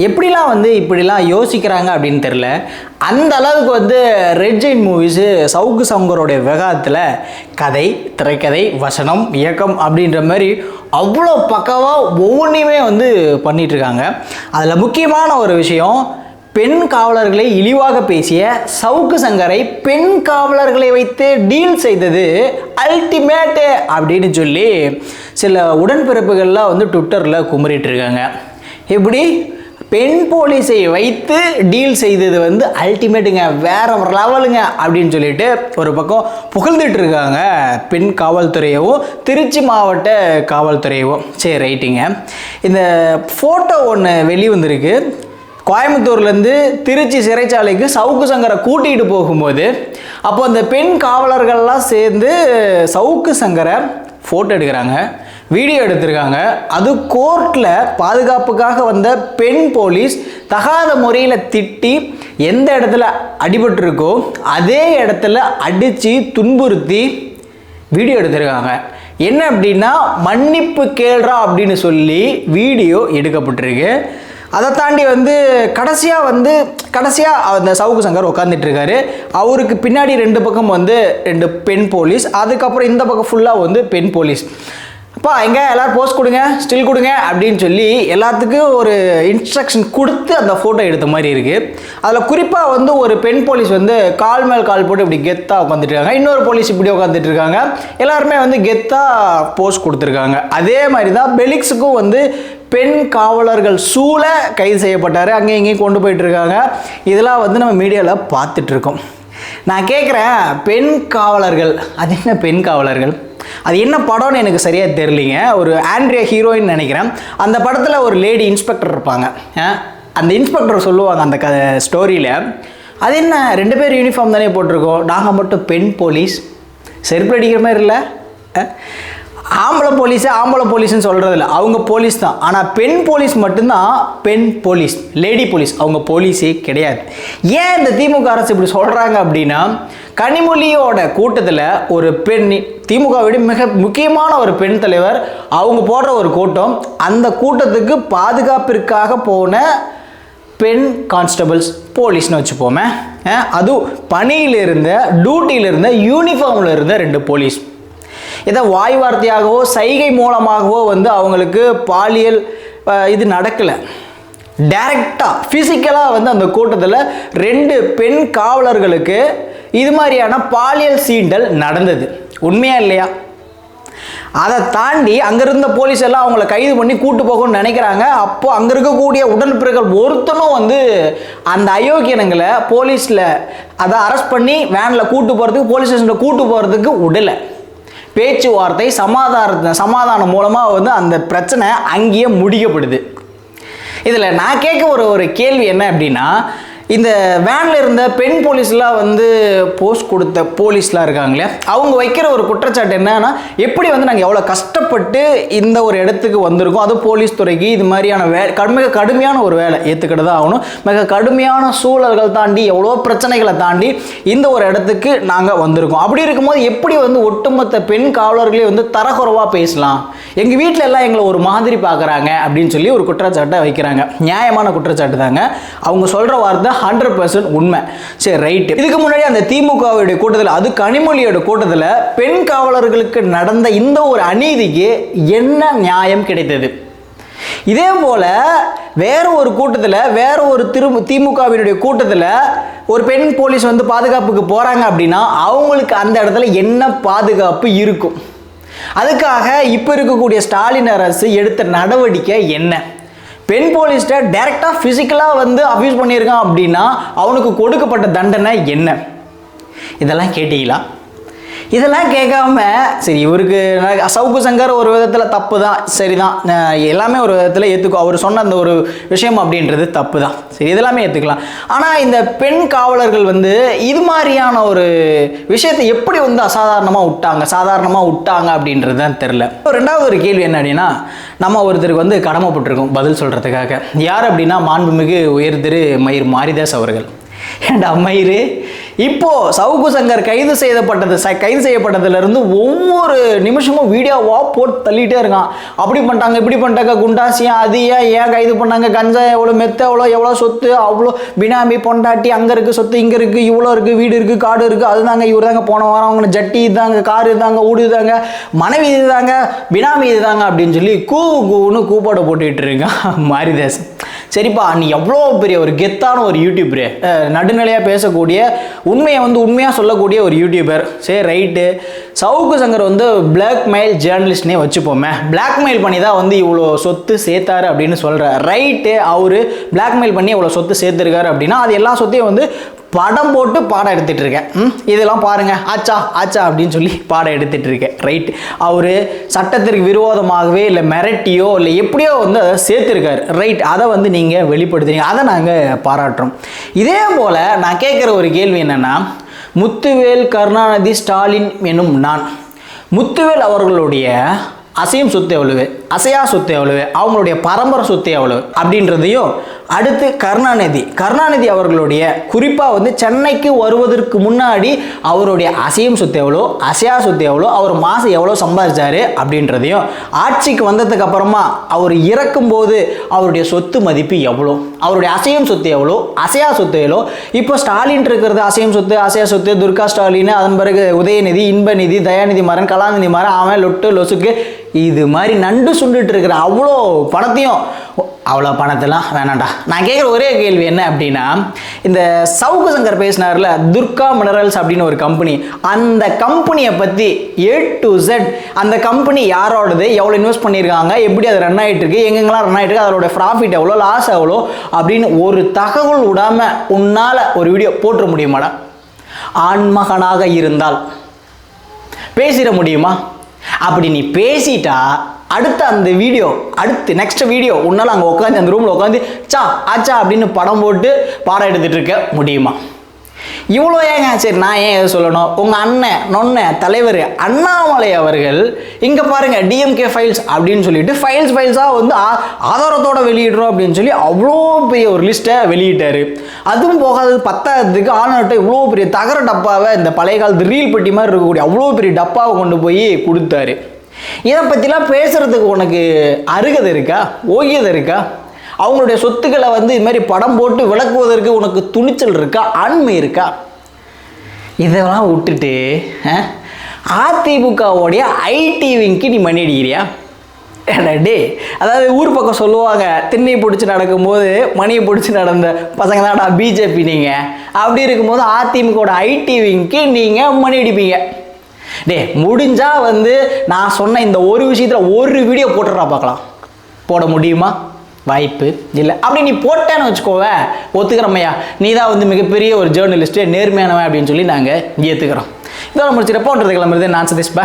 எப்படிலாம் வந்து இப்படிலாம் யோசிக்கிறாங்க அப்படின்னு தெரில அந்த அளவுக்கு வந்து ரெட் ஜெயின் மூவிஸு சவுக்கு சங்கரோடைய விவகாரத்தில் கதை திரைக்கதை வசனம் இயக்கம் அப்படின்ற மாதிரி அவ்வளோ பக்கவாக ஒவ்வொன்றையுமே வந்து பண்ணிகிட்ருக்காங்க அதில் முக்கியமான ஒரு விஷயம் பெண் காவலர்களை இழிவாக பேசிய சவுக்கு சங்கரை பெண் காவலர்களை வைத்து டீல் செய்தது அல்டிமேட்டு அப்படின்னு சொல்லி சில உடன்பிறப்புகள்லாம் வந்து ட்விட்டரில் குமரிட்டு இருக்காங்க எப்படி? பெண் போலீஸை வைத்து டீல் செய்தது வந்து அல்டிமேட்டுங்க வேற ஒரு லெவலுங்க அப்படின்னு சொல்லிட்டு ஒரு பக்கம் புகழ்ந்துட்டு இருக்காங்க பெண் காவல்துறையவும் திருச்சி மாவட்ட காவல்துறையவும் சரி ரைட்டுங்க. இந்த ஃபோட்டோ ஒன்று வெளிவந்திருக்கு. கோயம்புத்தூர்லேருந்து திருச்சி சிறைச்சாலைக்கு சவுக்கு சங்கரை கூட்டிகிட்டு போகும்போது அப்போ அந்த பெண் காவலர்கள்லாம் சேர்ந்து சவுக்கு சங்கரை ஃபோட்டோ எடுக்கிறாங்க. வீடியோ எடுத்திருக்காங்க. அது கோர்ட்டில் பாதுகாப்புக்காக வந்த பெண் போலீஸ் தகாத முறையில் திட்டி எந்த இடத்துல அடிபட்டிருக்கோ அதே இடத்துல அடித்து துன்புறுத்தி வீடியோ எடுத்திருக்காங்க. என்ன அப்படின்னா மன்னிப்பு கேள்றா அப்படின்னு சொல்லி வீடியோ எடுக்கப்பட்டிருக்கு. அதை தாண்டி வந்து கடைசியாக வந்து கடைசியாக அந்த சவுக்கு சங்கர் உட்காந்துட்ருக்காரு அவருக்கு பின்னாடி ரெண்டு பக்கம் வந்து ரெண்டு பெண் போலீஸ் அதுக்கப்புறம் இந்த பக்கம் ஃபுல்லாக வந்து பெண் போலீஸ். அப்பா எங்கே? எல்லோரும் போஸ்ட் கொடுங்க ஸ்டில் கொடுங்க அப்படின்னு சொல்லி எல்லாத்துக்கும் ஒரு இன்ஸ்ட்ரக்ஷன் கொடுத்து அந்த ஃபோட்டோ எடுத்த மாதிரி இருக்குது அதில் குறிப்பாக வந்து ஒரு பெண் போலீஸ் வந்து கால் மேல் கால் போட்டு இப்படி கெத்தாக உட்காந்துட்டு இருக்காங்க இன்னொரு போலீஸ் இப்படி உட்காந்துட்டு இருக்காங்க எல்லாருமே வந்து கெத்தாக போஸ்ட் கொடுத்துருக்காங்க. அதே மாதிரி தான் பெலிக்ஸுக்கும் வந்து பெண் காவலர்கள் சூழ கைது செய்யப்பட்டார். அங்கேயும் இங்கேயும் கொண்டு போயிட்டுருக்காங்க இதெல்லாம் வந்து நம்ம மீடியாவில் பார்த்துட்ருக்கோம். நான் கேட்குறேன் பெண் காவலர்கள் அது என்ன பெண் காவலர்கள்? அது என்ன படம்னு எனக்கு சரியாக தெரியலிங்க. ஒரு ஆண்ட்ரியா ஹீரோயின் நினைக்கிறேன். அந்த படத்தில் ஒரு லேடி இன்ஸ்பெக்டர் இருப்பாங்க. அந்த இன்ஸ்பெக்டர் சொல்லுவாங்க அந்த க ஸ்டோரியில் அது என்ன ரெண்டு பேர் யூனிஃபார்ம் தானே போட்டிருக்கோம். நாங்கள் மட்டும் பெண் போலீஸ்? செருப்பு அடிக்கிற மாதிரி இல்லை? ஆம்பளை போலீஸு ஆம்பளை போலீஸ்னு சொல்கிறது இல்லை அவங்க போலீஸ் தான். ஆனால் பெண் போலீஸ் மட்டும்தான் பெண் போலீஸ் லேடி போலீஸ். அவங்க போலீஸே கிடையாது. ஏன் இந்த திமுக அரசு இப்படி சொல்கிறாங்க அப்படின்னா கனிமொழியோட கூட்டத்தில் ஒரு பெண் திமுகவிட மிக முக்கியமான ஒரு பெண் தலைவர் அவங்க போடுற ஒரு கூட்டம் அந்த கூட்டத்துக்கு பாதுகாப்பிற்காக போன பெண் கான்ஸ்டபிள்ஸ் போலீஸ்னு வச்சுப்போமே. அதுவும் பணியில் இருந்த டியூட்டியில் இருந்த யூனிஃபார்மில் இருந்த ரெண்டு போலீஸ். இதை வாய் வார்த்தையாகவோ சைகை மூலமாகவோ வந்து அவங்களுக்கு பாலியல் இது நடக்கலை. டைரக்டாக ஃபிசிக்கலாக வந்து அந்த கூட்டத்தில் ரெண்டு பெண் காவலர்களுக்கு இது மாதிரியான பாலியல் சீண்டல் நடந்தது. உண்மையா இல்லையா? அதை தாண்டி அங்கே இருந்த போலீஸ் எல்லாம் அவங்கள கைது பண்ணி கூட்டு போகணும்னு நினைக்கிறாங்க. அப்போ அங்கே இருக்கக்கூடிய உடன்பிறர்கள் ஒருத்தனும் வந்து அந்த அயோக்கியனங்களை போலீஸில் அதை அரெஸ்ட் பண்ணி வேனில் கூட்டு போகிறதுக்கு போலீஸ் ஸ்டேஷனில் கூட்டு போகிறதுக்கு விடலை. பேச்சுவார்த்தை சமாதான சமாதானம் மூலமாக வந்து அந்த பிரச்சனை அங்கேயே முடிக்கப்படுது. இதில் நான் கேட்க ஒரு ஒரு கேள்வி என்ன அப்படின்னா இந்த வேனில் இருந்த பெண் போலீஸ்லாம் வந்து போஸ்ட் கொடுத்த போலீஸ்லாம் இருக்காங்களே அவங்க வைக்கிற ஒரு குற்றச்சாட்டு என்னன்னா எப்படி வந்து நாங்கள் எவ்வளோ கஷ்டப்பட்டு இந்த ஒரு இடத்துக்கு வந்திருக்கோம்? அதுவும் போலீஸ் துறைக்கு இது மாதிரியான வே கடு- மிக கடுமையான ஒரு வேலை. ஏற்றுக்கிட்டு தான் ஆகணும். மிக கடுமையான சூழல்கள் தாண்டி எவ்வளோ பிரச்சனைகளை தாண்டி இந்த ஒரு இடத்துக்கு நாங்கள் வந்திருக்கோம். அப்படி இருக்கும்போது எப்படி வந்து ஒட்டுமொத்த பெண் காவலர்களே வந்து தரக்குறைவாக பேசலாம்? எங்கள் வீட்டில் எல்லாம் எங்களை ஒரு மாதிரி பார்க்குறாங்க அப்படின்னு சொல்லி ஒரு குற்றச்சாட்டை வைக்கிறாங்க. நியாயமான குற்றச்சாட்டு தாங்க. அவங்க சொல்கிற வார்த்தை ஹண்ட்ரட் பர்சன்ட் உண்மை. சரி ரைட்டு இதுக்கு முன்னாடி அந்த திமுகவுடைய கூட்டத்தில் அது கனிமொழியோட கூட்டத்தில் பெண் காவலர்களுக்கு நடந்த இந்த ஒரு அநீதிக்கு என்ன நியாயம் கிடைத்தது? இதே போல வேற ஒரு கூட்டத்தில் வேற ஒரு திரு திமுகவினுடைய கூட்டத்தில் ஒரு பெண் போலீஸ் வந்து பாதுகாப்புக்கு போகிறாங்க அப்படின்னா அவங்களுக்கு அந்த இடத்துல என்ன பாதுகாப்பு இருக்கும்? அதுக்காக இப்போ இருக்கக்கூடிய ஸ்டாலின் அரசு எடுத்த நடவடிக்கை என்ன? பெண் போலீஸ்ட்டை டைரெக்டாக ஃபிசிக்கலாக வந்து அப்யூஸ் பண்ணியிருக்கான் அப்படின்னா அவனுக்கு கொடுக்கப்பட்ட தண்டனை என்ன? இதெல்லாம் கேட்டீங்களா? இதெல்லாம் கேட்காம சரி இவருக்கு சவுக்கு சங்கர் ஒரு விதத்தில் தப்பு தான் சரி தான் எல்லாமே ஒரு விதத்தில் ஏற்றுக்கும் அவர் சொன்ன அந்த ஒரு விஷயம் அப்படின்றது தப்பு தான் சரி இதெல்லாமே ஏற்றுக்கலாம் ஆனால் இந்த பெண் காவலர்கள் வந்து இது மாதிரியான ஒரு விஷயத்தை எப்படி வந்து அசாதாரணமாக விட்டாங்க? சாதாரணமாக விட்டாங்க அப்படின்றது தான் தெரில ரெண்டாவது ஒரு கேள்வி என்ன அப்படின்னா நம்ம ஒருத்தருக்கு வந்து கடமைப்பட்டிருக்கோம் பதில் சொல்கிறதுக்காக யார் அப்படின்னா மாண்புமிகு உயர்திரு மயிர் மாரிதாஸ் அவர்கள். ஏண்டா மயிறு? இப்போ சவுக்கு சங்கர் கைது செய்யப்பட்டது ச- கைது செய்யப்பட்டதுலேருந்து ஒவ்வொரு நிமிஷமும் வீடியோவாக போட்டு தள்ளிட்டே இருக்கான். அப்படி பண்ணிட்டாங்க இப்படி பண்ணிட்டாங்க குண்டாசியா அது ஏன் ஏன் கைது பண்ணாங்க கஞ்சா எவ்வளோ மெத்த எவ்வளோ எவ்வளோ சொத்து அவ்வளோ பினாமி பொண்டாட்டி அங்கே இருக்குது சொத்து இங்கே இருக்குது இவ்வளோ இருக்குது வீடு இருக்குது காடு இருக்குது அதுதாங்க இவர் தாங்க போன வாரம் அவங்க ஜட்டி இதாங்க கார் இதாங்க ஊடு இதாங்க மனைவி இதுதாங்க பினாமி இதுதாங்க அப்படின்னு சொல்லி கூ கூன்னு கூப்பாடு போட்டுக்கிட்டு இருக்கான் மாரிதாசன். சரிப்பா நீ எவ்வளோ பெரிய ஒரு கெத்தான ஒரு யூடியூபரு நடுநிலையாக பேசக்கூடிய உண்மையை வந்து உண்மையாக சொல்லக்கூடிய ஒரு யூடியூபர் சரி ரைட்டு சவுக்கு சங்கர் வந்து பிளாக்மெயில் ஜேர்னலிஸ்ட்னே வச்சுப்போமே. பிளாக்மெயில் பண்ணி தான் வந்து இவ்வளோ சொத்து சேர்த்தாரு அப்படின்னு சொல்கிறார் ரைட்டு அவர் பிளாக்மெயில் பண்ணி இவ்வளோ சொத்து சேர்த்துருக்காரு அப்படின்னா அது எல்லா சொத்தையும் வந்து படம் போட்டு பாடம் எடுத்துட்டு இருக்கேன். ம் இதெல்லாம் பாருங்க. ஆச்சா ஆச்சா அப்படின்னு சொல்லி பாடம் எடுத்துட்டு இருக்கேன். ரைட் அவர் சட்டத்திற்கு விரோதமாகவே இல்லை மிரட்டியோ இல்லை எப்படியோ வந்து அதை சேர்த்துருக்காரு. ரைட் அதை வந்து நீங்கள் வெளிப்படுத்துறீங்க. அதை நாங்கள் பாராட்டுறோம். இதே போல் நான் கேட்குற ஒரு கேள்வி என்னென்னா முத்துவேல் கருணாநிதி ஸ்டாலின் எனும் நான். முத்துவேல் அவர்களுடைய அசையும் சொத்து எவ்வளவு? அசையா சொத்து எவ்வளவு? அவங்களுடைய பரம்பரை சொத்து எவ்வளவு? அப்படின்றதையும் அடுத்து கருணாநிதி. கருணாநிதி அவர்களுடைய குறிப்பாக வந்து சென்னைக்கு வருவதற்கு முன்னாடி அவருடைய அசையும் சொத்து எவ்வளோ அசையா சொத்து எவ்வளோ அவர் மாதம் எவ்வளோ சம்பாதிச்சாரு அப்படின்றதையும் ஆட்சிக்கு வந்ததுக்கு அப்புறமா அவர் இறக்கும்போது அவருடைய சொத்து மதிப்பு எவ்வளோ அவருடைய அசையும் சொத்து எவ்வளோ அசையா சொத்து எவ்வளோ இப்போ ஸ்டாலின் இருக்கிறது அசையும் சொத்து அசையா சொத்து துர்கா ஸ்டாலின் அதன் பிறகு உதயநிதி இன்பநிதி தயாநிதி மாறன் கலாநிதி மாறன் அவன் லொட்டு லொசுக்கு இது மாதிரி நண்டு சுண்டுட்டு இருக்கிற அவ்வளோ பணத்தையும் அவ்வளோ பணத்தெல்லாம் வேணாண்டா நான் கேட்குற ஒரே கேள்வி என்ன அப்படின்னா இந்த சவுக்கு சங்கர் பேசினார்ல துர்கா மினரல்ஸ் அப்படின்னு ஒரு கம்பெனி அந்த கம்பெனியை பற்றி ஏ டு செட் அந்த கம்பெனி யாரோடது எவ்வளோ இன்வெஸ்ட் பண்ணியிருக்காங்க எப்படி அது ரன் ஆகிட்டு இருக்கு எங்கெங்கெல்லாம் ரன் ஆகிட்டு இருக்கு அதோட ப்ராஃபிட் எவ்வளோ லாஸ் எவ்வளோ அப்படின்னு ஒரு தகவல் விடாமல் உன்னால் ஒரு வீடியோ போட்டுற முடியுமாடா? ஆண்மகனாக இருந்தால். பேசிட முடியுமா? அப்படி நீ பேசிட்டா அடுத்த அந்த வீடியோ அடுத்து நெக்ஸ்ட் வீடியோ உன்னால் அங்கே உட்காந்து அந்த ரூமில் உட்காந்து சா ஆச்சா அப்படின்னு படம் போட்டு பாடம் எடுத்துகிட்டு இருக்க முடியுமா? இவ்வளோ ஏங்க? சரி நான் ஏன் எதை சொல்லணும்? உங்கள் அண்ணன் நொன்ன தலைவர் அண்ணாமலை அவர்கள் இங்கே பாருங்கள் டிஎம்கே ஃபைல்ஸ் அப்படின்னு சொல்லிட்டு ஃபைல்ஸ் ஃபைல்ஸாக வந்து ஆ- ஆதாரத்தோட வெளியிடுறோம் அப்படின்னு சொல்லி அவ்வளோ பெரிய ஒரு லிஸ்ட்டை வெளியிட்டார். அதுவும் போகாதது பத்தாயிரத்துக்கு ஆளுநர்கிட்ட இவ்வளோ பெரிய தகர டப்பாவை இந்த பழைய காலத்து ரீல் பெட்டி மாதிரி இருக்கக்கூடிய அவ்வளோ பெரிய டப்பாவை கொண்டு போய் கொடுத்தாரு. இதை பற்றிலாம் பேசுகிறதுக்கு உனக்கு அருகதை இருக்கா? ஓகியதை இருக்கா? அவங்களுடைய சொத்துக்களை வந்து இது மாதிரி படம் போட்டு விளக்குவதற்கு உனக்கு துணிச்சல் இருக்கா? ஆண்மை இருக்கா? இதெல்லாம் விட்டுட்டு அதிமுகவுடைய ஐடி விங்க்கு நீ மணி அடிக்கிறியா? டே அதாவது ஊர் பக்கம் சொல்லுவாங்க திண்ணை பிடிச்சி நடக்கும்போது மணியை பிடிச்சி நடந்த பசங்க தான்டா பிஜேபி நீங்கள் அப்படி இருக்கும்போது அதிமுகவோட ஐடி விங்க்கு நீங்கள் மணி அடிப்பீங்க. டே முடிஞ்சால் வந்து நான் சொன்ன இந்த ஒரு விஷயத்தில் ஒரு வீடியோ போட்டுறா பார்க்கலாம். போட முடியுமா? வாய்ப்பு இல்லை. அப்படி நீ போட்டேன்னு வச்சுக்கோவே ஒத்துக்கிறமையா நீ தான் வந்து மிகப்பெரிய ஒரு ஜேர்னலிஸ்ட்டு நேர்மையானவன் அப்படின்னு சொல்லி நாங்கள் ஏற்றுக்கிறோம் இதோட முடிச்சிடப்போன்றது கிளம்புறது நான் சதீஷ்பா